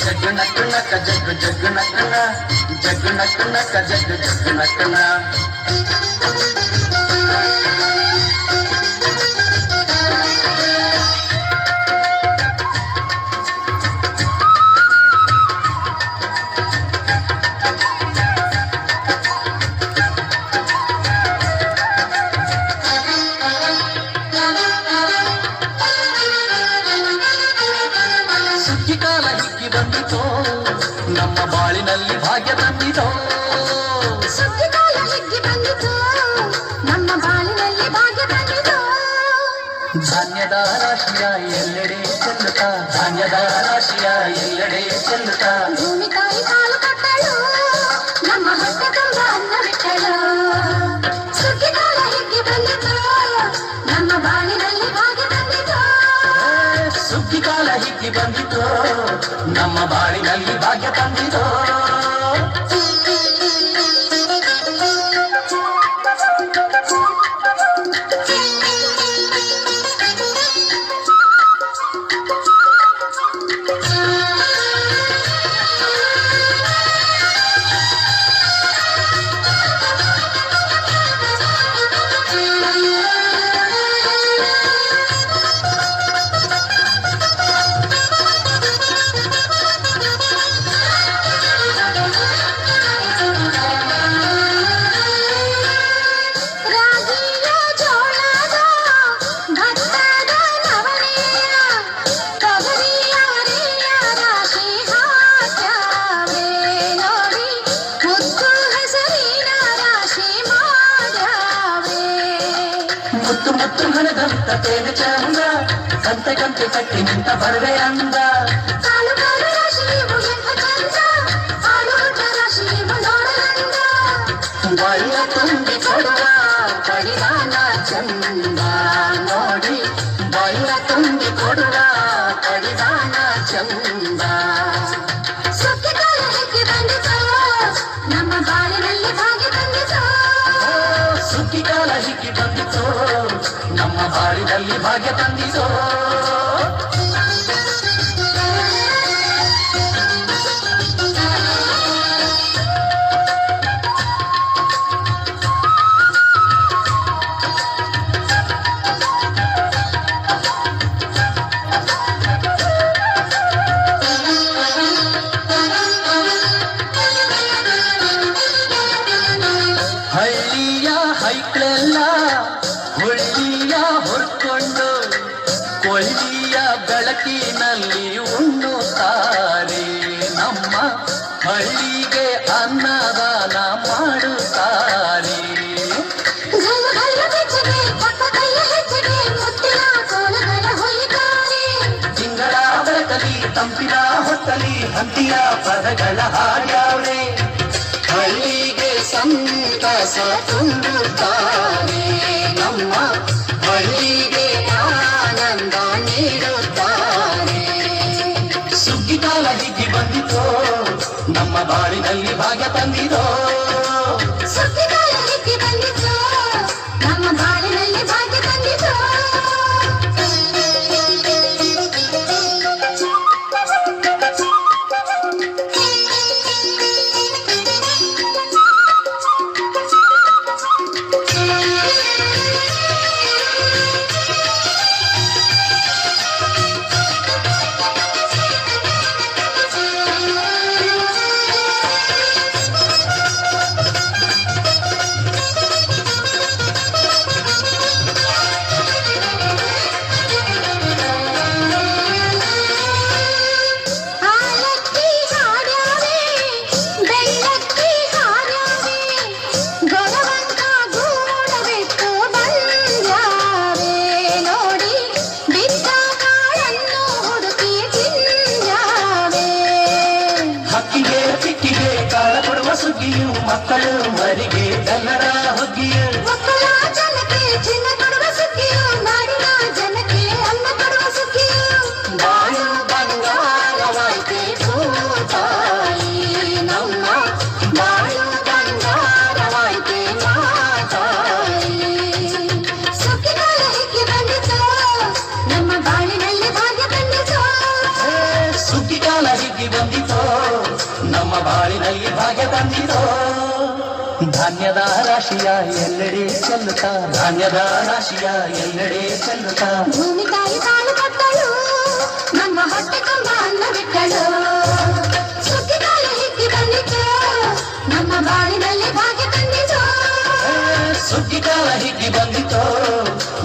Jug నక్క జగ్గు జగ్గు నక్కన జగ్గు నక్క జగ్గు జగ్గు నక్కన ಸುಗ್ಗಿಕಾಲ ಹಿಕ್ಕಿ ಬಂದಿತೋ ನಮ್ಮ ಬಾಳಿನಲ್ಲಿ ಭಾಗ್ಯ ತಂದಿತೋ ಸುಗ್ಗಿಕಾಲ ಹಿಗ್ಗಿ ಬಂದಿತು ನಮ್ಮ ಬಾಳಿನಲ್ಲಿ ಭಾಗ್ಯ ಬಂದಿತು ಧಾನ್ಯದ ರಾಶಿಯ ಎಲ್ಲೆಡೆ ಚೆಲ್ಲುತ್ತಾ ಧಾನ್ಯದ ರಾಶಿಯ ಎಲ್ಲೆಡೆ ಚೆಲ್ಲುತ್ತಾ ಭೂಮಿ ತಾಯಿ ಕಾಲು ಕೊಟ್ಟಳು ನಮ್ಮ ಹೊಟ್ಟೆ ಬಂದಿತೋ ನಮ್ಮ ಬಾಳಿನಲ್ಲಿ ಭಾಗ್ಯ ತಂದಿತೋ ಮುತ್ತು ಮುತ್ತು ಹಣದಂತ ತೇಗ ಚಂದ ಕಂತೆ ಕಂತೆ ಕಟ್ಟಿ ನಿಂತ ಬರವೆ ಅಂದ ಕಾಲು ಕಾಲು ರಾಶಿ ಇವು ಎಂಥ ಚಂದ ಆಲೂಟ ರಾಶಿ ಇವು ನೋಡಲಂದ ಬಳ್ಳ ತುಂಬಿ ಕೊಡುವ ಕಡಿದಾನ ಚಂದ ನೋಡಿ ಬಳ್ಳ ತುಂಬಿ ಕೊಡುವ ಕಡಿದಾನ ಚಂದ ಸುಗ್ಗಿಕಾಲ ಹೆಜ್ಜೆ ಬಂದಿತು ನಮ್ಮ ಬಾಳಿನಲ್ಲಿ ಭಾಗ್ಯ ಬಂದಿತು ಸುಗ್ಗಿ ಕಾಲ ಹಿಕ್ಕಿ ಬಂದಿತು ನಮ್ಮ ಬಾಳಿನಲ್ಲಿ ಭಾಗ್ಯ ತಂದಿತು ಬೆಳಕಿನಲ್ಲಿ ಉಣ್ಣುತ್ತಾರೆ. ನಮ್ಮ ಹಳ್ಳಿಗೆ ಅನ್ನದಾನ ಮಾಡುತ್ತಾರೆ. ತಿಂಗಳ ಬೆಳಕಲಿ ತಂಪಿನ ಹೊತ್ತಲಿ ಹಂತಿಯ ಪದಗಳ ಹಾಡ್ಯಾವ್ರೆ. ಹಳ್ಳಿಗೆ ಸಂತಸ ತುಂಬುತ್ತಾರೆ. ನಮ್ಮ ಹಳ್ಳಿಗೆ ಆನಂದ ನೀಡುತ್ತಾರೆ. ಕಾಲ ಹಿಗ್ಗಿ ಬಂದಿತೋ ನಮ್ಮ ಬಾಳಿನಲ್ಲಿ ಭಾಗ್ಯ ತಂದಿದೋ ನಮ್ಮ ಬಾಳಿನಲ್ಲಿ ಭಾಗ್ಯ ಬಂದಿತು ಕಾಲ ಹಿಗ್ಗಿ ಬಂದಿತೋ ನಮ್ಮ ಬಾಳಿನಲ್ಲಿ ಭಾಗ್ಯ ಬಂದಿತೋ ಧಾನ್ಯದ ರಾಶಿಯ ಎಲ್ಲೆಡೆ ಚೆಲ್ಲುತ್ತಾ ಧಾನ್ಯದ ರಾಶಿಯ ಎಲ್ಲೆಡೆ ಚೆಲ್ಲುತ್ತಾ. ಭೂಮಿ ತಾಯಿ ತಾಳು ಕೊಟ್ಟಳು ನಮ್ಮ ಹೊಟ್ಟೆ ತುಂಬ ಅನ್ನ ಬಿಟ್ಟಳು. ಸುದ್ದಿಗಾಲ ಹಿಗ್ಗಿ ಬಂದಿತು ನಮ್ಮ ಬಾಳಿನಲ್ಲಿ ಭಾಗ್ಯ ತಂದಿತು ಸುಗ್ಗಿ ಕಾಲ ಹಿಗ್ಗಿ ಬಂದಿತು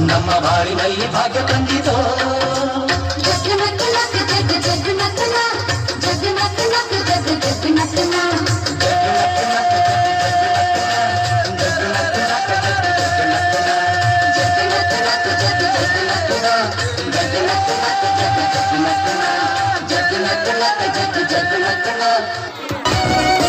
ನಮ್ಮ ಬಾಳಿನಲ್ಲಿ ಭಾಗ್ಯ ಬಂದಿತೋ Thank you.